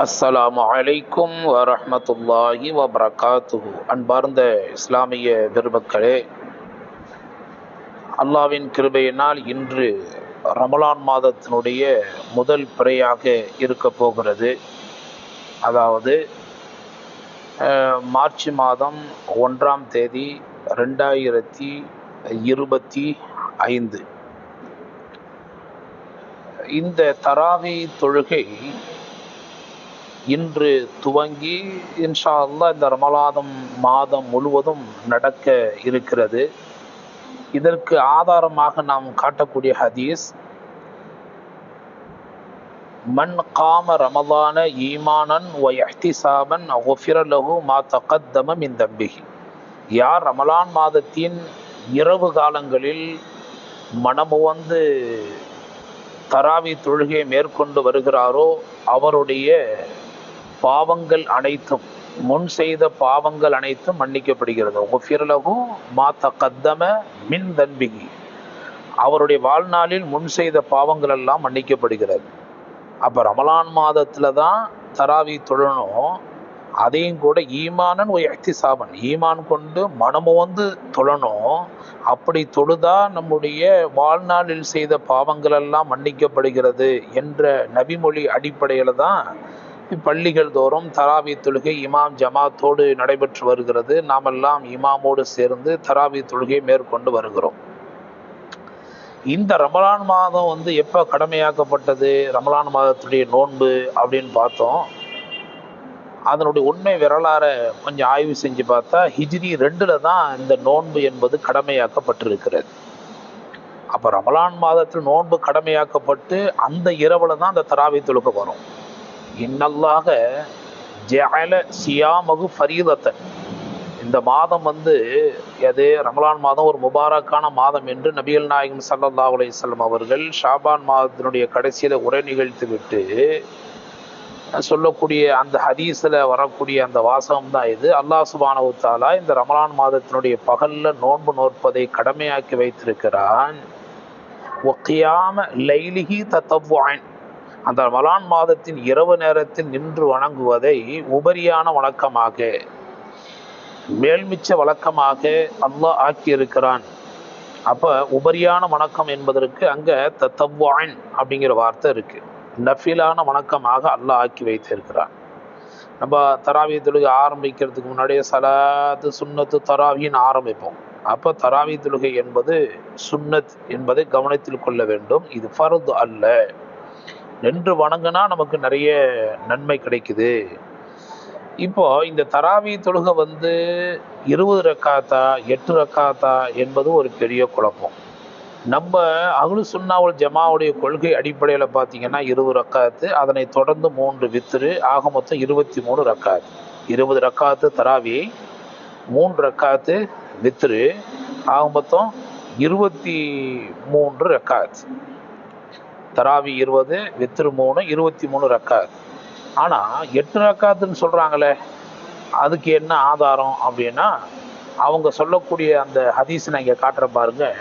அஸ்ஸலாமு அலைக்கும் வரமத்துல்லாஹி வபரகாத்துஹு அன்பார்ந்த இஸ்லாமிய பெருமக்களே அல்லாவின் கிருபையினால் இன்று ரமலான் மாதத்தினுடைய முதல் பிறையாக இருக்க போகிறது. அதாவது அஹ், மார்ச் மாதம் ஒன்றாம் தேதி ரெண்டாயிரத்தி இருபத்தி ஐந்து. இந்த தராவி தொழுகை இன்று துவங்கி இன்ஷா இந்த ரமலாதம் மாதம் முழுவதும் நடக்க இருக்கிறது. இதற்கு ஆதாரமாக நாம் காட்டக்கூடிய ஹதீஸ் மண் காம ரமலான ஈமானன் வ இஹ்திசாபன் மா தகத்தம இந்த யார் ரமலான் மாதத்தின் இரவு காலங்களில் மனமுவந்து தராவி தொழுகையை மேற்கொண்டு வருகிறாரோ அவருடைய பாவங்கள் அனைத்தும் முன் செய்த பாவங்கள் அனைத்தும் மன்னிக்கப்படுகிறது. ஒஃபிரலகு மா தகத்தம மின் தன்பிகி. அவருடைய வாழ்நாளில் முன் செய்த பாவங்கள் எல்லாம் மன்னிக்கப்படுகிறது. அப்போ ரமலான் மாதத்தில் தான் தராவி தொழணும். அதையும் கூட ஈமானன் ஒரு எஹ்திசாபன் ஈமான் கொண்டு மனமு வந்து தொழணும். அப்படி தொழுதா நம்முடைய வாழ்நாளில் செய்த பாவங்கள் எல்லாம் மன்னிக்கப்படுகிறது என்ற நபிமொழி அடிப்படையில் தான் பள்ளிகள் தோறும் தராவி தொழுகை இமாம் ஜமாத்தோடு நடைபெற்று வருகிறது. நாமெல்லாம் இமாமோடு சேர்ந்து தராவி தொழுகை மேற்கொண்டு வருகிறோம். இந்த ரமலான் மாதம் வந்து எப்போ கடமையாக்கப்பட்டது ரமலான் மாதத்துடைய நோன்பு அப்படின்னு பார்த்தோம். அதனுடைய உண்மை வரலாறை கொஞ்சம் ஆய்வு செஞ்சு பார்த்தா ஹிஜ்ரி ரெண்டில் தான் இந்த நோன்பு என்பது கடமையாக்கப்பட்டிருக்கிறது. அப்போ ரமலான் மாதத்தில் நோன்பு கடமையாக்கப்பட்டு அந்த இரவில் தான் அந்த தராவி தொழுக்க வரும். இன்னல்லாக ஜல சியாமகு ஃபரீதத்தன். இந்த மாதம் வந்து அது ரமலான் மாதம் ஒரு முபாரக்கான மாதம் என்று நபிகள் நாயகம் ஸல்லல்லாஹு அலையம் அவர்கள் ஷாபான் மாதத்தினுடைய கடைசியில உரை நிகழ்த்தி விட்டு சொல்லக்கூடிய அந்த ஹதீஸில் வரக்கூடிய அந்த வாசகம் தான் இது. அல்லாஹ் சுபானவுத்தாலா இந்த ரமலான் மாதத்தினுடைய பகல்ல நோன்பு நோற்பதை கடமையாக்கி வைத்திருக்கிறான். ஒக்கியாம லைலிகி தத்தவ்வான் அந்த மலான் மாதத்தின் இரவு நேரத்தில் நின்று வணங்குவதை உபரியான வழக்கமாக மேல்மிச்ச வழக்கமாக அல்லாஹ் ஆக்கியிருக்கிறான். அப்ப உபரியான வணக்கம் என்பதற்கு அங்க தத்தவ்வான் அப்படிங்கிற வார்த்தை இருக்கு. நஃபிலான வணக்கமாக அல்லாஹ் ஆக்கி வைத்திருக்கிறான். நம்ம தராவிய தொழுகை ஆரம்பிக்கிறதுக்கு முன்னாடியே சலாத்து சுண்ணத்து தராவின்னு ஆரம்பிப்போம். அப்போ தராவி தொழுகை என்பது சுன்னத் என்பதை கவனத்தில் கொள்ள வேண்டும். இது ஃபருத் அல்ல. நின்று வணங்கினா நமக்கு நிறைய நன்மை கிடைக்குது. இப்போ இந்த தராவி தொழுகை வந்து இருபது ரக்காத்தா எட்டு ரக்காத்தா என்பது ஒரு பெரிய குழப்பம். நம்ம அகுலு சுன்னாவுல் ஜமாவுடைய கொள்கை அடிப்படையில் பார்த்தீங்கன்னா இருபது ரக்காத்து அதனை தொடர்ந்து மூன்று வித்துரு ஆக மொத்தம் இருபத்தி மூணு ரக்காத்து. இருபது ரக்காத்து தராவி மூன்று ரக்காத்து வித்துரு ஆக மொத்தம் இருபத்தி மூன்று ரெக்காத்து. தராவி இருபது வித்திரு மூணு இருபத்தி மூணு ரக்காத். ஆனால் எட்டு ரக்காத்துன்னு சொல்கிறாங்களே அதுக்கு என்ன ஆதாரம் அப்படின்னா அவங்க சொல்லக்கூடிய அந்த ஹதீஸ் நான் இங்கே காட்டுற பாருங்க.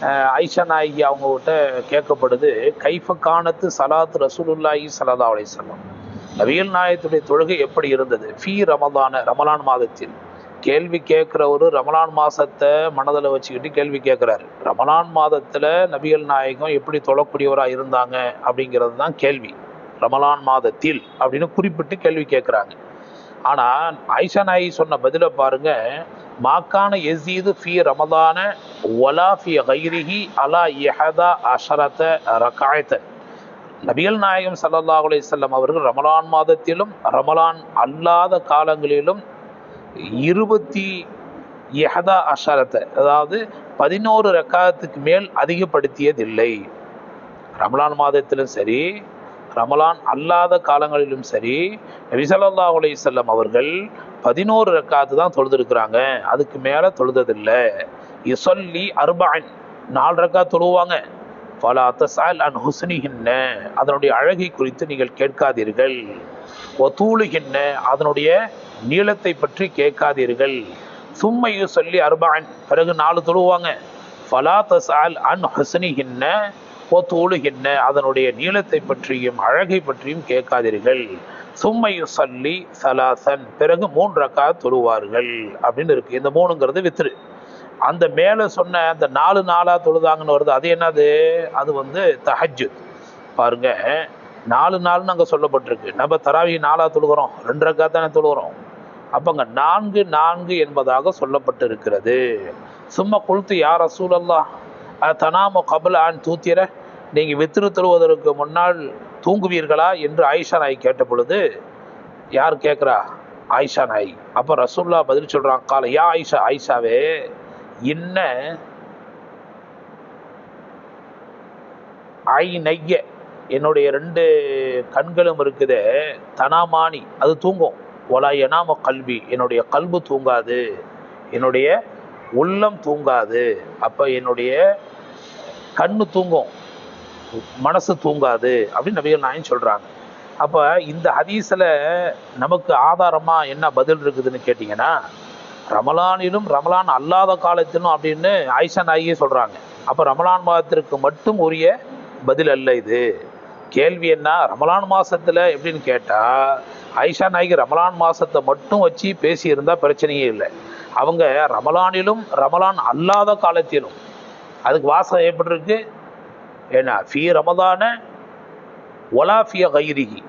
அஹ் ஐஷா நாயகி அவங்ககிட்ட கேட்கப்படுது கைஃப காணத்து சலாத் ரசூலுல்லாஹி சலதா அலைஹி வஸல்லம். நாயத்துடைய தொழுகை எப்படி இருந்தது? ஃபீ ரமதான ரமலான் மாதத்தில். கேள்வி கேட்குறவரு ரமலான் மாதத்தை மனதில் வச்சுக்கிட்டு கேள்வி கேட்குறாரு. ரமலான் மாதத்தில் நபிகள் நாயகம் எப்படி தொழக்கூடியவராக இருந்தாங்க அப்படிங்கிறது தான் கேள்வி. ரமலான் மாதத்தில் அப்படின்னு குறிப்பிட்டு கேள்வி கேட்குறாங்க. ஆனால் ஆயிஷா நாயி சொன்ன பதிலை பாருங்க. மாக்கான எசீது ஃபி ரமதான ஒலா ஃபி கைரிஹி அலா எஹதா அஷரத ரகாயத்த நபிகள் நாயகம் சல்லாஹ் அலையம் அவர்கள் ரமலான் மாதத்திலும் ரமலான் அல்லாத காலங்களிலும் இருபத்தி எஹதா அஷரத்தை அதாவது பதினோரு ரக்காயத்துக்கு மேல் அதிகப்படுத்தியதில்லை. ரமலான் மாதத்திலும் சரி ரமலான் அல்லாத காலங்களிலும் சரி நபி ஸல்லல்லாஹு செல்லம் அவர்கள் பதினோரு ரக்காத்து தான் தொழுதுருக்குறாங்க. அதுக்கு மேலே தொழுததில்லை. இசொல்லி அர்பான் நாலு ரக்கா தொழுவாங்க. பல அத்தசால் அன் ஹுஸ்னிஹின்ன அதனுடைய அழகை குறித்து நீங்கள் கேட்காதீர்கள். ஒத்தூளுகின்ன அதனுடைய நீளத்தை பற்றி கேட்காதீர்கள். சும்மையு சொல்லி அர்பான் பிறகு நாலு தொழுவாங்க. ஃபலா தசால் அன் ஹசனிகின்ன ஒத்தூழுகின்ன அதனுடைய நீளத்தை பற்றியும் அழகை பற்றியும் கேட்காதீர்கள். சும்மையு சல்லி சலாசன். பிறகு மூன்று ரக்கா தொழுவார்கள். அப்படின்னு இருக்கு. இந்த மூணுங்கிறது வித்ரு. அந்த மேலே சொன்ன அந்த நாலு நாளாக தொழுதாங்கன்னு வருது. அது என்னது? அது வந்து தஹஜு பாருங்க. நாலு நாள்னு அங்கே சொல்லப்பட்டிருக்கு. நம்ம தராவி நாளாக தொழுகிறோம். ரெண்டு ரக்கா தானே தொழுகிறோம். அப்போ அங்கே நான்கு நான்கு என்பதாக சொல்லப்பட்டு இருக்கிறது சும்மா கொளுத்து யார் ரசூலல்லா தனாமோ கபல ஆண் தூத்திர நீங்கள் வித்திரு தொழுவதற்கு முன்னால் தூங்குவீர்களா? என்று ஆயிஷா நாய் கேட்ட பொழுது யார் கேட்குறா? ஆயிஷா நாய் அப்போ ரசூல்லா பதில் சொல்கிறான் கால யா ஆயிஷா ஆயிஷாவே என்ன ஐ நைய என்னுடைய ரெண்டு கண்களும் இருக்குது தனாமானி அது தூங்கும். ஒலா எனாம கல்வி என்னுடைய கல்பு தூங்காது என்னுடைய உள்ளம் தூங்காது அப்போ என்னுடைய கண்ணு தூங்கும் மனசு தூங்காது அப்படின்னு நபிகள் நாயன் சொல்கிறாங்க அப்போ இந்த ஹதீஸில் நமக்கு ஆதாரமாக என்ன பதில் இருக்குதுன்னு கேட்டிங்கன்னா ரமலானிலும் ரமலான் அல்லாத காலத்திலும் அப்படின்னு ஆயிஷா நாயியே சொல்கிறாங்க அப்போ ரமலான் மாதத்திற்கு மட்டும் உரிய பதில் அல்ல இது. கேள்வி என்ன? ரமலான் மாதத்தில் எப்படின்னு கேட்டால் ஆயிஷா நாய்க்கு ரமலான் மாசத்தை மட்டும் வச்சு பேசியிருந்தா பிரச்சனையே இல்லை. அவங்க ரமலானிலும் ரமலான் அல்லாத காலத்திலும் அதுக்கு வாசம் எப்படி இருக்கு ஏன்னா ஃபி ரமதான ஒலா ஃபிய கைரிகி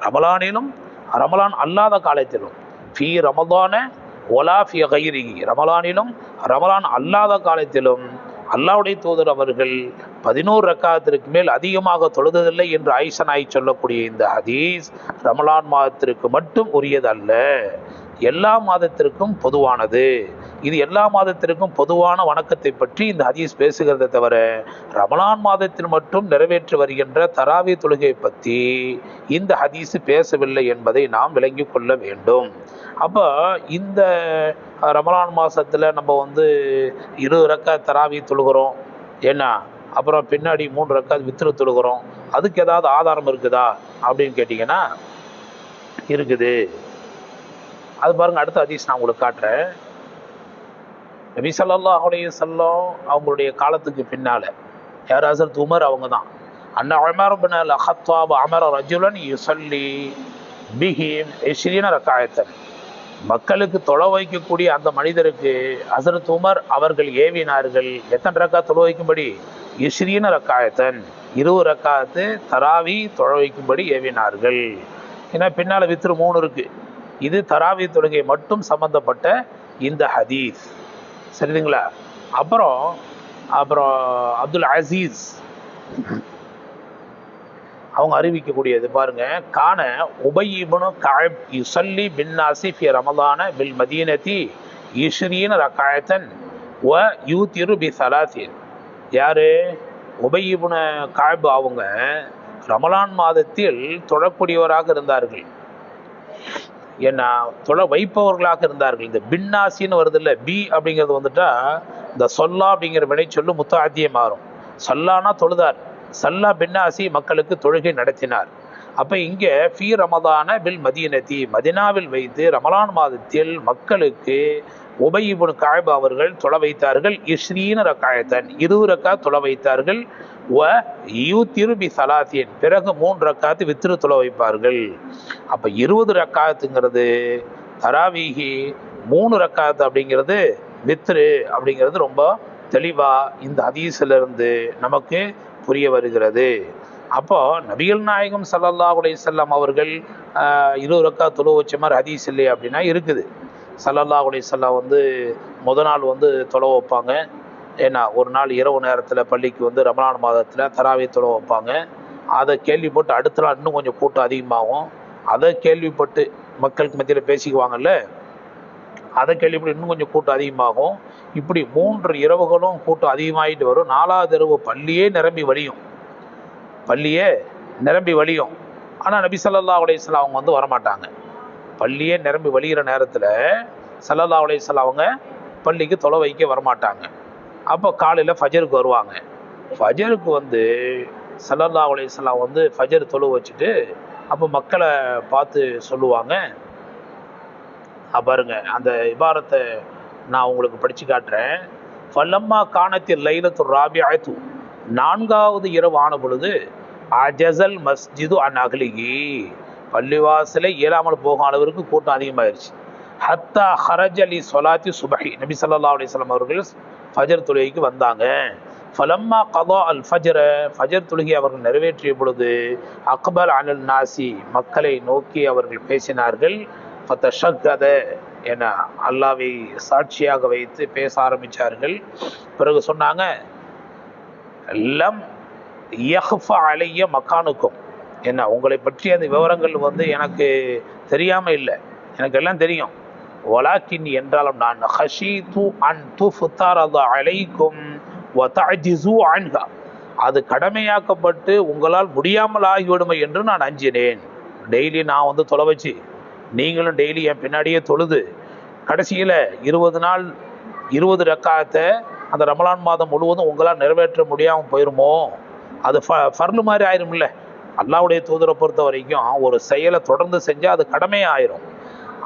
ரமலானிலும் ரமலான் அல்லாத காலத்திலும் ஃபி ரமதான ஒலா ஃபிய கைரிகி ரமலானிலும் ரமலான் அல்லாத காலத்திலும் அல்லாவுடைய தூதர் அவர்கள் பதினோரு ரக்காத்திற்கு மேல் அதிகமாக தொழுததில்லை என்று ஐசனாய் சொல்லக்கூடிய இந்த ஹதீஸ் ரமலான் மாதத்திற்கு மட்டும் உரியதல்ல. எல்லா மாதத்திற்கும் பொதுவானது. இது எல்லா மாதத்திற்கும் பொதுவான வணக்கத்தை பற்றி இந்த ஹதீஸ் பேசுகிறதை தவிர ரமலான் மாதத்தில் மட்டும் நிறைவேற்றி வருகின்ற தராவி தொழுகை பற்றி இந்த ஹதீஸ் பேசவில்லை என்பதை நாம் விளங்கி கொள்ள வேண்டும். அப்போ இந்த ரமலான் மாதத்தில் நம்ம வந்து இருபது ரக்க தராவி தொழுகிறோம். ஏன்னா அப்புறம் பின்னாடி மூணு ரக்கா வித்திரு தொழுகிறோம். அதுக்கு ஏதாவது ஆதாரம் இருக்குதா அப்படின்னு கேட்டிங்கன்னா இருக்குது. அது பாருங்க அடுத்த ஹதீஸ் நான் உங்களுக்கு காட்டுறேன். நபி ஸல்லல்லாஹு அலைஹி அவங்களுடைய காலத்துக்கு பின்னால யார் ஹசரத் உமர் அவங்க தான் அண்ணா உமர் பின் அல் ரஜுலன் யுசல்லி பிஹிம் ரக்காயத்தன். மக்களுக்கு தொலை வைக்கக்கூடிய அந்த மனிதருக்கு ஹசரத் உமர் அவர்கள் ஏவினார்கள். எத்தனை ரக்கா தொலை வைக்கும்படி? இஸ்ரீன ரக்காயத்தன். இருபது ரக்காத்து தராவி தொலை வைக்கும்படி ஏவினார்கள். ஏன்னா பின்னால வித்திரு மூணு இருக்கு. இது தராவி தொழுகை மட்டும் சம்பந்தப்பட்ட இந்த ஹதீஸ். சரிங்களா அப்புறம் அப்புறம் அப்துல் அசீஸ். அவங்க அறிவிக்கக்கூடியது பாருங்க கான உபயிபனு காயப் யுசல்லி பின் நாசிஃபி ரமதான பில் மதீனத்தி இஷ்ரீன் ரக்காயத்தன் வ யூத்திரு பி சலாசின் யாரு? உபயிபுன காய்பு அவங்க ரமலான் மாதத்தில் தொழக்கூடியவராக இருந்தார்கள். என்ன தொலை வைப்பவர்களாக இருந்தார்கள். இந்த பின்னாசின்னு வருது இல்லை பி அப்படிங்கிறது வந்துட்டா இந்த சொல்லா அப்படிங்கிற வினை சொல்லு முத்தாத்தியம் மாறும். சல்லானா தொழுதார். சல்லா பின்னாசி மக்களுக்கு தொழுகை நடத்தினார். அப்ப இங்க ஃபி ரமதான பில் மதியனத்தி மதினாவில் வைத்து ரமலான் மாதத்தில் மக்களுக்கு உபயிபுன் காயப் அவர்கள் தொலை வைத்தார்கள். இஸ்ரீன ரக்காயத்தன் இருபது ரக்கா தொலை வைத்தார்கள். வ யூ திருபி சலாத்தியன். பிறகு மூன்று ரக்காத்து வித்திரு தொலை வைப்பார்கள். அப்ப இருபது ரக்காத்துங்கிறது தராவீகி மூணு ரக்காத்து அப்படிங்கிறது வித்ரு அப்படிங்கிறது ரொம்ப தெளிவா இந்த ஹதீஸ்ல இருந்து நமக்கு புரிய வருகிறது. அப்போ நபிகள் நாயகம் ஸல்லல்லாஹு அலைஹி செல்லம் அவர்கள் இருபது ரக்கா தொழு வச்ச மாதிரி ஹதீஸ் இல்லை அப்படின்னா இருக்குது. ஸல்லல்லாஹு அலைஹி வஸல்லம் வந்து முத நாள் வந்து தொலை வைப்பாங்க. ஏன்னா ஒரு நாள் இரவு நேரத்தில் பள்ளிக்கு வந்து ரமலான் மாதத்தில் தராவை தொலை வைப்பாங்க. அதை கேள்விப்பட்டு அடுத்த நாள் இன்னும் கொஞ்சம் கூட்டம் அதிகமாகும். அதை கேள்விப்பட்டு மக்களுக்கு மத்தியில் பேசிக்குவாங்கல்ல? அதை கேள்விப்பட்டு இன்னும் கொஞ்சம் கூட்டம் அதிகமாகும். இப்படி மூன்று இரவுகளும் கூட்டம் அதிகமாகிட்டு வரும். நாலாவது இரவு பள்ளியே நிரம்பி வழியும். பள்ளியே நிரம்பி வழியும். ஆனால் நபி சல்லா அலைஹி அவங்க வந்து வரமாட்டாங்க. பள்ளியே நிரம்பி வழிகிற நேரத்தில் சல்லல்லா அலைஹி அவங்க பள்ளிக்கு தொலை வைக்க வரமாட்டாங்க. அப்போ காலையில் ஃபஜருக்கு வருவாங்க. ஃபஜருக்கு வந்து சல்லல்லா அலைஹி வந்து ஃபஜர் தொழு வச்சுட்டு அப்போ மக்களை பார்த்து சொல்லுவாங்க. பாருங்க அந்த இபாரத்தை நான் உங்களுக்கு படித்து காட்டுறேன். ஃபல்லம்மா காணத்தில் லைலத்து ராபி ராபியாத்து நான்காவது இரவு ஆன பொழுது அஜசல் மஸ்ஜிது அன் அகலிகி பள்ளிவாசலை இயலாமல் போகும் அளவிற்கு கூட்டம் அதிகமாயிருச்சு. ஹத்தா ஹரஜ் அலி சொலாத்தி சுபஹி. நபி சல்லா அலிஸ்லாம் அவர்கள் ஃபஜர் தொழுகைக்கு வந்தாங்க. ஃபலம்மா கதா அல் ஃபஜர ஃபஜர் தொழுகை அவர்கள் நிறைவேற்றிய பொழுது அக்பர் அனல் நாசி மக்களை நோக்கி அவர்கள் பேசினார்கள். ஃபதஷக்கத என அல்லாவை சாட்சியாக வைத்து பேச ஆரம்பித்தார்கள் பிறகு சொன்னாங்க லம் யஹ்ஃப அலைய மக்கானுக்கும் என்ன உங்களை பற்றி அந்த விவரங்கள் வந்து எனக்கு தெரியாமல் இல்லை. எனக்கு எல்லாம் தெரியும். வலாக்கின் என்றாலும் நான் ஹஷீது அன் துஃப்தாரத அலைக்கும் வதஜிசு அன்ஹா அது கடமையாக்கப்பட்டு உங்களால் முடியாமல் ஆகிவிடுமே என்று நான் அஞ்சினேன். டெய்லி நான் வந்து தொலை வச்சு நீங்களும் டெய்லி என் பின்னாடியே தொழுது கடைசியில் இருபது நாள் இருபது ரக்காத்தை அந்த ரமலான் மாதம் முழுவதும் உங்களால் நிறைவேற்ற முடியாமல் போயிருமோ? அது ஃப ஃபர்லு மாதிரி ஆயிரும்ல. அல்லாவுடைய தூதரை பொறுத்த வரைக்கும் ஒரு செயலை தொடர்ந்து செஞ்சால் அது கடமையாக ஆயிரும்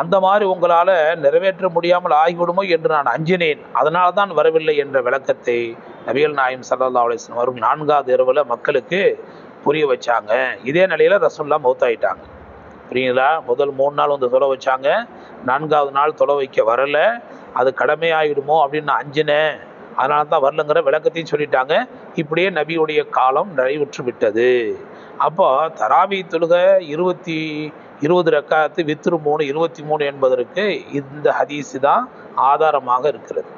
அந்த மாதிரி உங்களால் நிறைவேற்ற முடியாமல் ஆகிவிடுமோ என்று நான் அஞ்சினேன். அதனால தான் வரவில்லை என்ற விளக்கத்தை நபிகள் நாயம் சல்லா அலிஸ்லாம் அவர்கள் நான்காவது இரவில் மக்களுக்கு புரிய வச்சாங்க. இதே நிலையில் ரசோல்லா மௌத்தாயிட்டாங்க. புரியுங்களா முதல் மூணு நாள் வந்து தொலை வச்சாங்க. நான்காவது நாள் தொலை வைக்க வரலை. அது கடமையாயிடுமோ அப்படின்னு நான் அஞ்சினேன். அதனால தான் வரலங்கிற விளக்கத்தையும் சொல்லிட்டாங்க. இப்படியே நபியுடைய காலம் நிறைவுற்று விட்டது. அப்போ தராவி தொழுக இருபத்தி இருபது ரக்காத்து வித்ரு மூணு இருபத்தி மூணு என்பதற்கு இந்த ஹதீஸு தான் ஆதாரமாக இருக்கிறது.